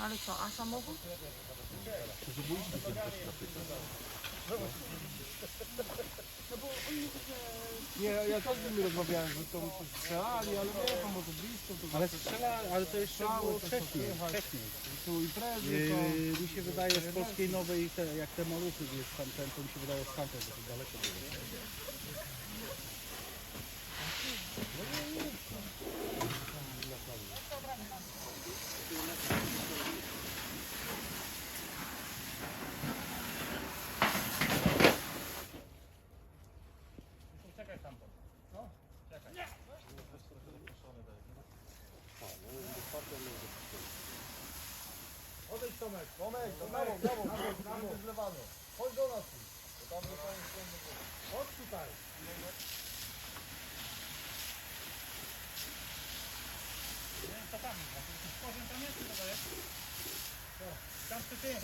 No ale co, a samochód? Nie, ja też z nimi rozmawiałem, że to coś strzelali, ale nie, to może blisko, to Ale strzela, ale to jeszcze było wcześniej. wcześniej. tu imprezy, to... Yy, mi się wydaje z polskiej nowej, te, jak te maluchy jest tam ten, to mi się wydaje stamtąd, że to daleko było. Tomek, Tomek, Tomek, brawo, brawo, brawo, zlewano. Chodź do nas tu, bo tam zostanie stronny Chodź tutaj. Tam przy tym,